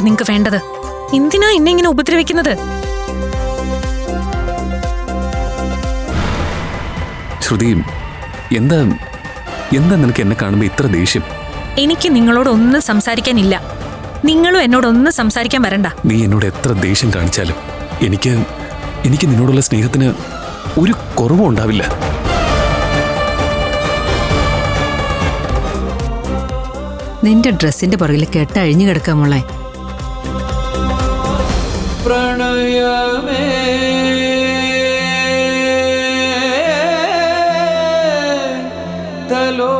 നിങ്ങക്ക് വേണ്ടത്? എന്തിനാ എന്നെ ഇങ്ങനെ ഉപദ്രവിക്കുന്നത്? ശ്രുതി എന്താ എന്താ നിനക്ക് എന്നെ കാണുമ്പോൾ ഇത്ര ദേഷ്യം? എനിക്ക് നിങ്ങളോട് ഒന്നും സംസാരിക്കാനില്ല. നിങ്ങളും എന്നോട് ഒന്നും സംസാരിക്കാൻ വരണ്ട. നീ എന്നോട് എത്ര ദേഷ്യം കാണിച്ചാലും എനിക്ക് എനിക്ക് നിന്നോടുള്ള സ്നേഹത്തിന് ഒരു കുറവും ഉണ്ടാവില്ല. നിന്റെ ഡ്രസ്സിന്റെ പുറകിൽ കെട്ടഴിഞ്ഞു കിടക്കാം മോളെ. പ്രണയമേ. തലോ